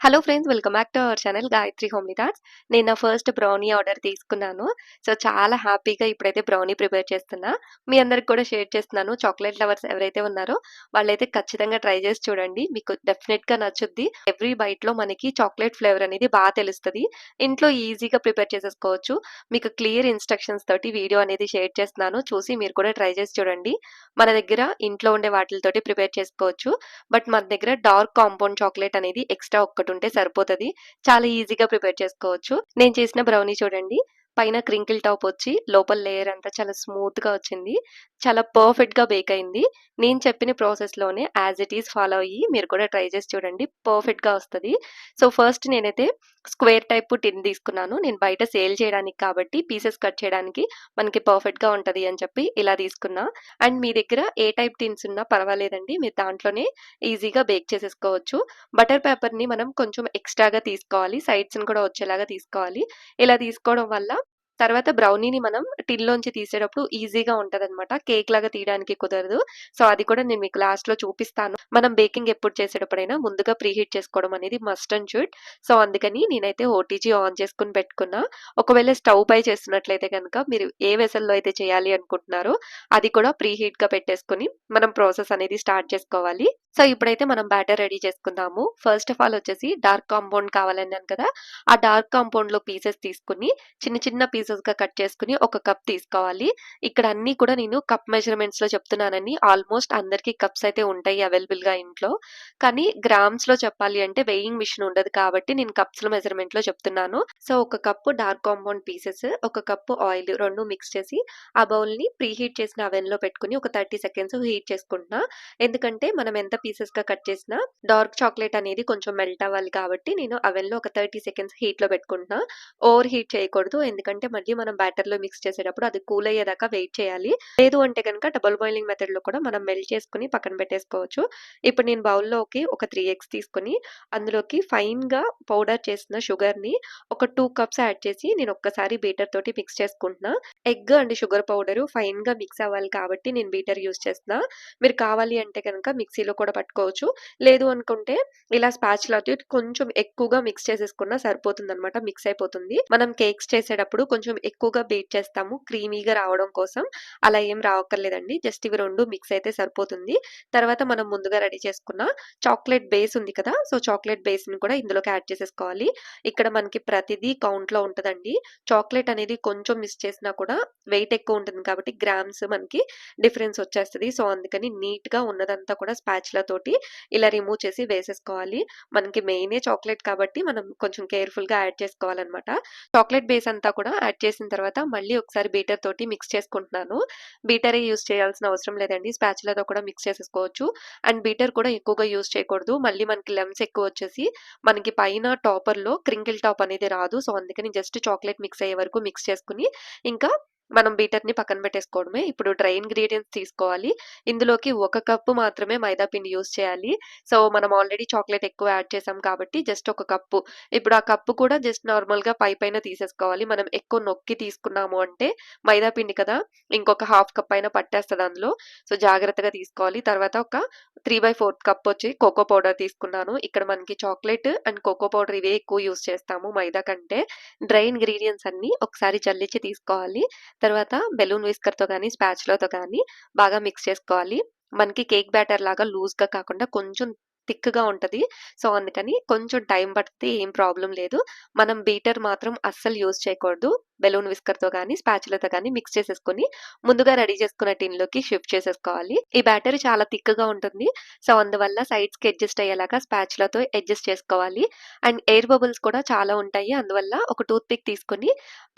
Hello friends welcome back to our channel Gayathri homely thoughts నేను first brownie order తీసుకున్నాను. So చాలా హ్యాపీగా ఇప్పుడైతే బ్రౌనీ ప్రిపేర్ చేస్తున్నా. మీ అందరికి కూడా షేర్ చేస్తున్నాను. చాక్లెట్ లవర్స్ ఎవరైతే ఉన్నారో వాళ్ళైతే ఖచ్చితంగా ట్రై చేసి చూడండి. మీకు డెఫినెట్గా నచ్చుద్ది. ఎవ్రీ బైట్లో మనకి చాక్లెట్ ఫ్లేవర్ అనేది బాగా తెలుస్తుంది. ఇంట్లో ఈజీగా ప్రిపేర్ చేసేసుకోవచ్చు. మీకు క్లియర్ ఇన్స్ట్రక్షన్స్ తోటి వీడియో అనేది షేర్ చేస్తున్నాను. చూసి మీరు కూడా ట్రై చేసి చూడండి. మన దగ్గర ఇంట్లో ఉండే వాటితోటి ప్రిపేర్ చేసుకోవచ్చు. బట్ మన దగ్గర డార్క్ కాంపౌండ్ చాక్లెట్ అనేది ఎక్స్ట్రా ఒక్కటి ఉంటే సరిపోతుంది. చాలా ఈజీగా ప్రిపేర్ చేసుకోవచ్చు. నేను చేసిన బ్రౌనీ చూడండి. పైన క్రింకిల్ టాప్ వచ్చి లోపల లేయర్ అంతా చాలా స్మూత్గా వచ్చింది. చాలా పర్ఫెక్ట్గా బేక్ అయింది. నేను చెప్పిన ప్రాసెస్లోనే యాజ్ ఇట్ ఈస్ ఫాలో అయ్యి మీరు కూడా ట్రై చేసి చూడండి. పర్ఫెక్ట్గా వస్తుంది. సో ఫస్ట్ నేనైతే స్క్వేర్ టైప్ టిన్ తీసుకున్నాను. నేను బయట సేల్ చేయడానికి కాబట్టి పీసెస్ కట్ చేయడానికి మనకి పర్ఫెక్ట్గా ఉంటుంది ఉంటది అని చెప్పి ఇలా తీసుకున్నా. అండ్ మీ దగ్గర ఏ టైప్ టిన్స్ ఉన్నా పర్వాలేదండి. మీరు దాంట్లోనే ఈజీగా బేక్ చేసేసుకోవచ్చు. బటర్ పేపర్ని మనం కొంచెం ఎక్స్ట్రాగా తీసుకోవాలి. సైడ్స్ని కూడా వచ్చేలాగా తీసుకోవాలి. ఇలా తీసుకోవడం వల్ల తర్వాత బ్రౌనీని మనం టిన్లోంచి తీసేటప్పుడు ఈజీగా ఉంటదన్నమాట. కేక్ లాగా తీయడానికి కుదరదు. సో అది కూడా నేను మీకు లాస్ట్లో చూపిస్తాను. మనం బేకింగ్ ఎప్పుడు చేసేటప్పుడైనా ముందుగా ప్రీ హీట్ చేసుకోవడం అనేది మస్ట్ అండ్ షుడ్ సో అందుకని నేనైతే ఓటీజీ ఆన్ చేసుకుని పెట్టుకున్నా. ఒకవేళ స్టవ్ పై చేస్తున్నట్లయితే కనుక మీరు ఏ వెసల్లో అయితే చేయాలి అనుకుంటున్నారో అది కూడా ప్రీ గా పెట్టేసుకుని మనం ప్రాసెస్ అనేది స్టార్ట్ చేసుకోవాలి. సో ఇప్పుడైతే మనం బ్యాటర్ రెడీ చేసుకుందాము. ఫస్ట్ ఆఫ్ ఆల్ వచ్చేసి డార్క్ కాంపౌండ్ కావాలన్నాను కదా ఆ డార్క్ కాంపౌండ్లో పీసెస్ తీసుకుని చిన్న చిన్న పీసెస్గా కట్ చేసుకుని ఒక కప్ తీసుకోవాలి. ఇక్కడ అన్ని కూడా నేను కప్ మెజర్మెంట్స్లో చెప్తున్నానని ఆల్మోస్ట్ అందరికి కప్స్ అయితే ఉంటాయి అవైలబుల్గా ఇంట్లో. కానీ గ్రామ్స్లో చెప్పాలి అంటే వెయింగ్ మిషన్ ఉండదు కాబట్టి నేను కప్స్లో మెజర్మెంట్లో చెప్తున్నాను. సో ఒక కప్పు డార్క్ కాంపౌండ్ పీసెస్ ఒక కప్పు ఆయిల్ రెండు మిక్స్ చేసి ఆ బౌల్ని ప్రీ హీట్ చేసిన అవెన్లో పెట్టుకుని ఒక థర్టీ సెకండ్స్ హీట్ చేసుకుంటున్నా. ఎందుకంటే మనం ఎంత పీసెస్గా కట్ చేసిన డార్క్ చాక్లెట్ అనేది కొంచెం మెల్ట్ అవ్వాలి కాబట్టి నేను అవెన్లో ఒక థర్టీ సెకండ్స్ హీట్లో పెట్టుకుంటున్నా. ఓవర్ హీట్ చేయకూడదు. ఎందుకంటే మళ్ళీ మనం బ్యాటర్లో మిక్స్ చేసేటప్పుడు అది కూల్ అయ్యేదాకా వెయిట్ చేయాలి. లేదు అంటే కనుక డబుల్ బాయిలింగ్ మెథడ్లో కూడా మనం మెల్ట్ చేసుకుని పక్కన పెట్టేసుకోవచ్చు. ఇప్పుడు నేను బౌల్లోకి ఒక త్రీ ఎగ్స్ తీసుకుని అందులోకి ఫైన్గా పౌడర్ చేసిన షుగర్ని ఒక టూ కప్స్ యాడ్ చేసి నేను ఒక్కసారి బీటర్ తోటి మిక్స్ చేసుకుంటున్నా. ఎగ్ అండ్ షుగర్ పౌడర్ ఫైన్గా మిక్స్ అవ్వాలి కాబట్టి నేను బీటర్ యూస్ చేస్తున్నా. మీరు కావాలి అంటే కనుక మిక్సీలో కూడా పట్టుకోవచ్చు. లేదు అనుకుంటే ఇలా స్పాచ్లతో కొంచెం ఎక్కువగా మిక్స్ చేసేసుకున్నా సరిపోతుంది అనమాట మిక్స్ అయిపోతుంది. మనం కేక్స్ చేసేటప్పుడు కొంచెం ఎక్కువగా బీట్ చేస్తాము క్రీమీగా రావడం కోసం. అలా ఏం రావక్కర్లేదండి జస్ట్ ఇవి రెండు మిక్స్ అయితే సరిపోతుంది. తర్వాత మనం ముందుగా రెడీ చేసుకున్న చాక్లెట్ బేస్ ఉంది కదా సో చాక్లెట్ బేస్ని కూడా ఇందులోకి యాడ్ చేసేసుకోవాలి. ఇక్కడ మనకి ప్రతిదీ కౌంట్లో ఉంటదండి. చాక్లెట్ అనేది కొంచెం మిస్ చేసినా కూడా వెయిట్ ఎక్కువ ఉంటుంది కాబట్టి గ్రామ్స్ మనకి డిఫరెన్స్ వచ్చేస్తుంది. సో అందుకని నీట్గా ఉన్నదంతా కూడా స్పాచ్ల తోటి ఇలా రిమూవ్ చేసి వేసేసుకోవాలి. మనకి మెయినే చాక్లెట్ కాబట్టి మనం కొంచెం కేర్ఫుల్గా యాడ్ చేసుకోవాలన్నమాట. చాక్లెట్ బేస్ అంతా కూడా యాడ్ చేసిన తర్వాత మళ్ళీ ఒకసారి బీటర్ తోటి మిక్స్ చేసుకుంటున్నాను. బీటరే యూస్ చేయాల్సిన అవసరం లేదండి. స్పాచులతో కూడా మిక్స్ చేసేసుకోవచ్చు. అండ్ బీటర్ కూడా ఎక్కువగా యూస్ చేయకూడదు. మళ్ళీ మనకి లెమ్స్ ఎక్కువ వచ్చేసి మనకి పైన టాపర్లో క్రింకిల్ టాప్ అనేది రాదు. సో అందుకని జస్ట్ చాక్లెట్ మిక్స్ అయ్యే వరకు మిక్స్ చేసుకుని ఇంకా మనం బీటర్ని పక్కన పెట్టేసుకోవడమే. ఇప్పుడు డ్రై ఇంగ్రీడియంట్స్ తీసుకోవాలి. ఇందులోకి ఒక కప్పు మాత్రమే మైదా పిండి యూస్ చేయాలి. సో మనం ఆల్రెడీ చాక్లెట్ ఎక్కువ యాడ్ చేసాం కాబట్టి జస్ట్ ఒక కప్పు ఇప్పుడు ఆ కప్పు కూడా జస్ట్ నార్మల్గా పై పైన తీసేసుకోవాలి. మనం ఎక్కువ నొక్కి తీసుకున్నాము అంటే మైదా పిండి కదా ఇంకొక హాఫ్ కప్ అయినా పట్టేస్తుంది అందులో. సో జాగ్రత్తగా తీసుకోవాలి. తర్వాత ఒక త్రీ బై ఫోర్త్ కప్ వచ్చి కోకో పౌడర్ తీసుకున్నాను. ఇక్కడ మనకి చాక్లెట్ అండ్ కోకో పౌడర్ ఇవే ఎక్కువ యూస్ చేస్తాము మైదా కంటే. డ్రై ఇంగ్రీడియంట్స్ అన్ని ఒకసారి జల్లించి తీసుకోవాలి. తర్వాత బెలూన్ విస్కర్తో కానీ స్పాచ్లతో కానీ బాగా మిక్స్ చేసుకోవాలి. మనకి కేక్ బ్యాటర్ లాగా లూజ్గా కాకుండా కొంచెం థిక్గా ఉంటుంది. సో అందుకని కొంచెం టైం పడితే ఏం ప్రాబ్లం లేదు. మనం బీటర్ మాత్రం అస్సలు యూజ్ చేయకూడదు. బెలూన్ విస్కర్తో కానీ స్పాచులతో కానీ మిక్స్ చేసేసుకొని ముందుగా రెడీ చేసుకున్న టిన్లోకి షిఫ్ట్ చేసేసుకోవాలి. ఈ బ్యాటర్ చాలా థిక్గా ఉంటుంది. సో అందువల్ల సైడ్స్కి అడ్జస్ట్ అయ్యేలాగా స్పాచులతో అడ్జస్ట్ చేసుకోవాలి. అండ్ ఎయిర్ బబుల్స్ కూడా చాలా ఉంటాయి. అందువల్ల ఒక టూత్ పిక్ తీసుకొని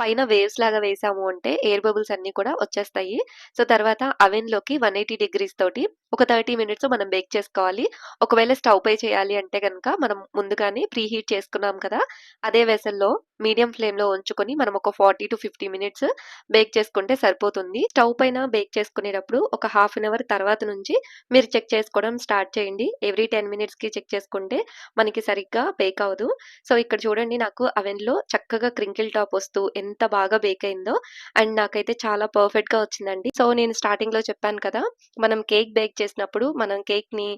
పైన వేవ్స్ లాగా వేసాము అంటే ఎయిర్ బబుల్స్ అన్నీ కూడా వచ్చేస్తాయి. సో తర్వాత అవెన్లోకి వన్ ఎయిటీ డిగ్రీస్ తోటి ఒక థర్టీ మినిట్స్ మనం బేక్ చేసుకోవాలి. ఒకవేళ స్టవ్ పై చేయాలి అంటే కనుక మనం ముందుగానే ప్రీ హీట్ చేసుకున్నాం కదా అదే వెసల్లో మీడియం ఫ్లేమ్‌లో ఉంచుకొని మనం ఒక 40-50 మినిట్స్ బేక్ చేసుకుంటే సరిపోతుంది. స్టవ్ పైన బేక్ చేసుకునేటప్పుడు ఒక హాఫ్ అన్ అవర్ తర్వాత నుంచి మీరు చెక్ చేసుకోవడం స్టార్ట్ చేయండి. ఎవ్రీ 10 మినిట్స్‌కి చెక్ చేసుకుంటే మనకి సరిగ్గా బేక్ అవ్వదు. సో, ఇక్కడ చూడండి నాకు అవెన్‌లో చక్కగా క్రింకిల్ టాప్ వస్తూ ఎంత బాగా బేక్ అయిందో అండ్ నాకైతే చాలా పర్ఫెక్ట్‌గా వచ్చిందండి. సో, నేను స్టార్టింగ్‌లో చెప్పాను కదా! మనం కేక్ బేక్ చేసినప్పుడు మనం కేక్‌ని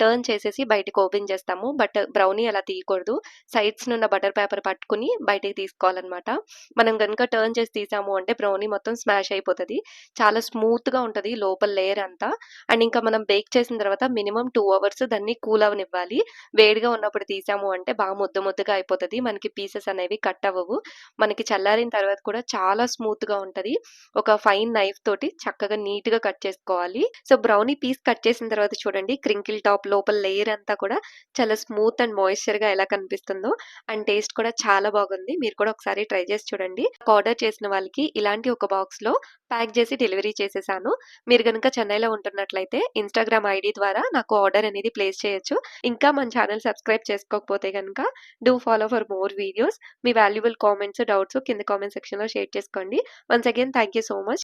టర్న్ చేసేసి బయటకు ఓపెన్ చేస్తాము. బట్ బ్రౌనీ అలా తీయకూడదు. సైడ్స్ నున్న బటర్ పేపర్ పట్టుకొని బయటికి తీసుకోవాలన్నమాట మనం గనుక టర్న్ చేసి తీసాము అంటే బ్రౌనీ మొత్తం స్మాష్ అయిపోతది. చాలా స్మూత్‌గా ఉంటది లోపల లేయర్ అంతా. అండ్ ఇంకా మనం బేక్ చేసిన తర్వాత మినిమమ్ టూ అవర్స్ దాన్ని కూల్ అవనివ్వాలి వేడిగా ఉన్నప్పుడు తీసాము అంటే బాగా ముద్ద ముద్దగా అయిపోతది. మనకి పీసెస్ అనేవి కట్ అవ్వవు. మనకి చల్లారిన తర్వాత కూడా చాలా స్మూత్‌గా ఉంటది. ఒక ఫైన్ నైఫ్ తోటి చక్కగా నీట్‌గా కట్ చేసుకోవాలి. సో, బ్రౌనీ పీస్ కట్ చేసిన తర్వాత చూడండి క్రింకిల్ టాప్ లోపల లేయర్ అంతా కూడా చాలా స్మూత్ అండ్ మాయిశ్చర్‌గా ఎలా కనిపిస్తుందో అండ్ టేస్ట్ కూడా చాలా బాగుంది. మీరు కూడా ఒకసారి ట్రై చేసి చూడండి. ఆర్డర్ చేసిన వాళ్ళకి ఇలాంటి ఒక బాక్స్లో ప్యాక్ చేసి డెలివరీ చేసేసాను. మీరు గనుక చెన్నైలో ఉంటున్నట్లయితే ఇన్‌స్టాగ్రామ్ ఐడి ద్వారా నాకు ఆర్డర్ అనేది ప్లేస్ చేయొచ్చు. ఇంకా మన ఛానల్ సబ్స్క్రైబ్ చేసుకోకపోతే గనుక do follow for more videos. Me valuable comments, doubts కింద కామెంట్ సెక్షన్‌లో షేర్ చేసుకోండి. Once again thank you so much.